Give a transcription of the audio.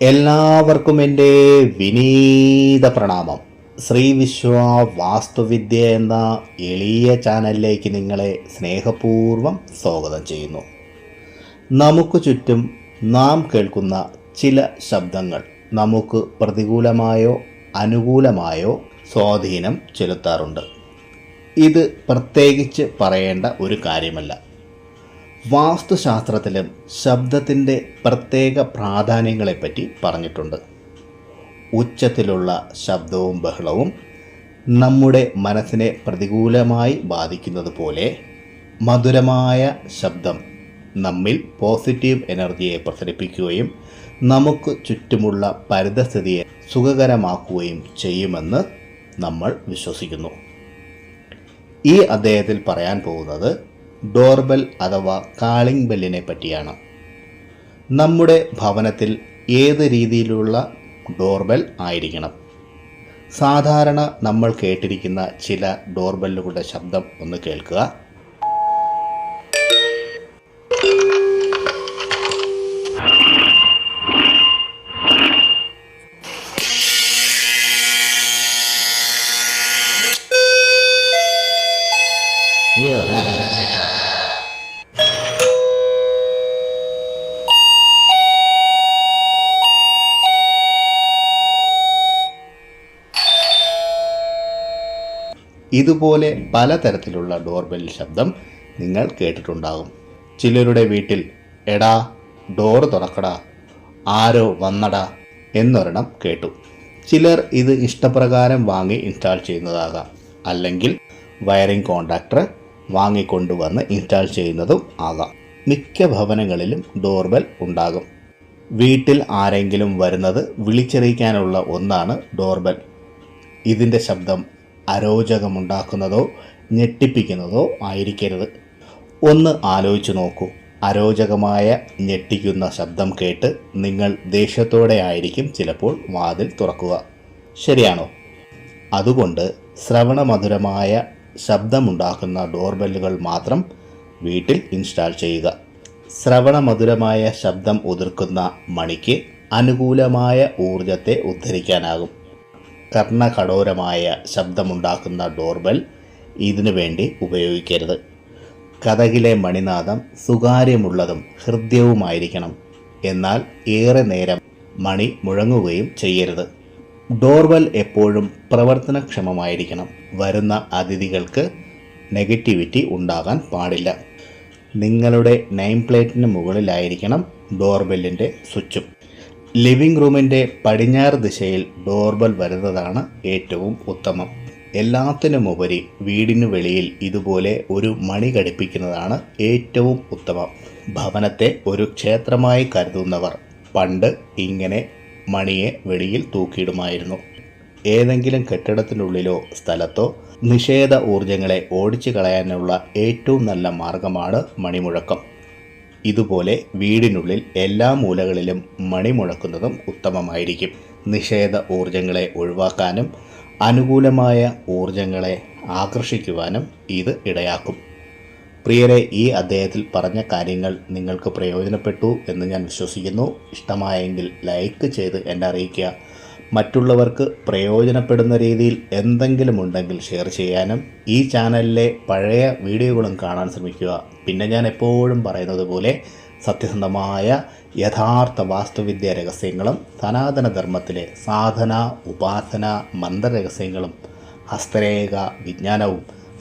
എല്ലാവർക്കും എന്റെ വിനീത പ്രണാമം. ശ്രീ വിശ്വ വാസ്തുവിദ്യ എന്ന എളിയ ചാനലിലേക്ക് നിങ്ങളെ സ്നേഹപൂർവം സ്വാഗതം ചെയ്യുന്നു. നമുക്ക് ചുറ്റും നാം കേൾക്കുന്ന ചില ശബ്ദങ്ങൾ നമുക്ക് പ്രതികൂലമായോ അനുകൂലമായോ സ്വാധീനം ചെലുത്താറുണ്ട്. ഇത് പ്രത്യേകിച്ച് പറയേണ്ട ഒരു കാര്യമല്ല. വാസ്തുശാസ്ത്രത്തിലും ശബ്ദത്തിന്റെ പ്രത്യേക പ്രാധാന്യങ്ങളെപ്പറ്റി പറഞ്ഞിട്ടുണ്ട്. ഉച്ചത്തിലുള്ള ശബ്ദവും ബഹളവും നമ്മുടെ മനസ്സിനെ പ്രതികൂലമായി ബാധിക്കുന്നത് പോലെ മധുരമായ ശബ്ദം നമ്മിൽ പോസിറ്റീവ് എനർജിയെ പ്രസരിപ്പിക്കുകയും നമുക്ക് ചുറ്റുമുള്ള പരിതസ്ഥിതിയെ സുഖകരമാക്കുകയും ചെയ്യുമെന്ന് നമ്മൾ വിശ്വസിക്കുന്നു. ഈ അദ്ദേഹത്തിൽ പറയാൻ പോകുന്നത് ഡോർബെൽ അഥവാ കാളിംഗ് ബെല്ലിനെ പറ്റിയാണ്. നമ്മുടെ ഭവനത്തിൽ ഏത് രീതിയിലുള്ള ഡോർബെൽ ആയിരിക്കണം? സാധാരണ നമ്മൾ കേട്ടിരിക്കുന്ന ചില ഡോർബെല്ലുകളുടെ ശബ്ദം ഒന്ന് കേൾക്കുക. ഇതുപോലെ പലതരത്തിലുള്ള ഡോർബെൽ ശബ്ദം നിങ്ങൾ കേട്ടിട്ടുണ്ടാകും. ചിലരുടെ വീട്ടിൽ എടാ ഡോർ തുറക്കടാ ആരോ വന്നടാ എന്നൊരെണ്ണം കേട്ടു. ചിലർ ഇത് ഇഷ്ടപ്രകാരം വാങ്ങി ഇൻസ്റ്റാൾ ചെയ്യുന്നതാകാം. അല്ലെങ്കിൽ വയറിംഗ് കോൺട്രാക്ടർ വാങ്ങിക്കൊണ്ടുവന്ന് ഇൻസ്റ്റാൾ ചെയ്യുന്നതും ആകാം. മിക്ക ഭവനങ്ങളിലും ഡോർബെൽ ഉണ്ടാകും. വീട്ടിൽ ആരെങ്കിലും വരുന്നത് വിളിച്ചറിയിക്കാനുള്ള ഒന്നാണ് ഡോർബെൽ. ഇതിന്റെ ശബ്ദം അരോചകമുണ്ടാക്കുന്നതോ ഞെട്ടിപ്പിക്കുന്നതോ ആയിരിക്കരുത്. ഒന്ന് ആലോചിച്ച് നോക്കൂ. അരോചകമായ ഞെട്ടിക്കുന്ന ശബ്ദം കേട്ട് നിങ്ങൾ ദേഷ്യത്തോടെ ആയിരിക്കും ചിലപ്പോൾ വാതിൽ തുറക്കുക. ശരിയാണോ? അതുകൊണ്ട് ശ്രവണമധുരമായ ശബ്ദമുണ്ടാക്കുന്ന ഡോർബെല്ലുകൾ മാത്രം വീട്ടിൽ ഇൻസ്റ്റാൾ ചെയ്യുക. ശ്രവണമധുരമായ ശബ്ദം ഉതിർക്കുന്ന മണിക്ക് അനുകൂലമായ ഊർജത്തെ ഉദ്ധരിക്കാനാകും. കർണകഠോരമായ ശബ്ദമുണ്ടാക്കുന്ന ഡോർബെൽ ഇതിനു വേണ്ടി ഉപയോഗിക്കരുത്. കഥകിലെ മണിനാദം സുതാര്യമുള്ളതും ഹൃദ്യവുമായിരിക്കണം. എന്നാൽ ഏറെ നേരം മണി മുഴങ്ങുകയും ചെയ്യരുത്. ഡോർബെൽ എപ്പോഴും പ്രവർത്തനക്ഷമമായിരിക്കണം. വരുന്ന അതിഥികൾക്ക് നെഗറ്റിവിറ്റി ഉണ്ടാകാൻ പാടില്ല. നിങ്ങളുടെ നെയിം പ്ലേറ്റിന് മുകളിലായിരിക്കണം ഡോർബെല്ലിന്റെ സ്വിച്ചും. ലിവിംഗ് റൂമിന്റെ പടിഞ്ഞാറ് ദിശയിൽ ഡോർബൽ വരുന്നതാണ് ഏറ്റവും ഉത്തമം. എല്ലാത്തിനുമുപരി വീടിനു വെളിയിൽ ഇതുപോലെ ഒരു മണി ഘടിപ്പിക്കുന്നതാണ് ഏറ്റവും ഉത്തമം. ഭവനത്തെ ഒരു ക്ഷേത്രമായി കരുതുന്നവർ പണ്ട് ഇങ്ങനെ മണിയെ വെളിയിൽ തൂക്കിയിടുമായിരുന്നു. ഏതെങ്കിലും കെട്ടിടത്തിനുള്ളിലോ സ്ഥലത്തോ നിഷേധ ഊർജങ്ങളെ ഓടിച്ചു കളയാനുള്ള ഏറ്റവും നല്ല മാർഗമാണ് മണിമുഴക്കം. ഇതുപോലെ വീടിനുള്ളിൽ എല്ലാ മൂലകളിലും മണി മുഴക്കുന്നതും ഉത്തമമായിരിക്കും. നിഷേധ ഊർജങ്ങളെ ഒഴിവാക്കാനും അനുകൂലമായ ഊർജങ്ങളെ ആകർഷിക്കുവാനും ഇത് ഇടയാക്കും. പ്രിയരെ ഈ അദ്ദേഹത്തിൽ പറഞ്ഞ കാര്യങ്ങൾ നിങ്ങൾക്ക് പ്രയോജനപ്പെട്ടു എന്ന് ഞാൻ വിശ്വസിക്കുന്നു. ഇഷ്ടമായെങ്കിൽ ലൈക്ക് ചെയ്ത് എന്നെ അറിയിക്കുക. മറ്റുള്ളവർക്ക് പ്രയോജനപ്പെടുന്ന രീതിയിൽ എന്തെങ്കിലും ഉണ്ടെങ്കിൽ ഷെയർ ചെയ്യാനും ഈ ചാനലിലെ പഴയ വീഡിയോകളും കാണാൻ ശ്രമിക്കുക. പിന്നെ ഞാൻ എപ്പോഴും പറയുന്നത് പോലെ സത്യസന്ധമായ യഥാർത്ഥ വാസ്തുവിദ്യ രഹസ്യങ്ങളും സനാതന ധർമ്മത്തിലെ സാധന ഉപാസന മന്ത്രരഹസ്യങ്ങളും ഹസ്തരേഖ വിജ്ഞാനവും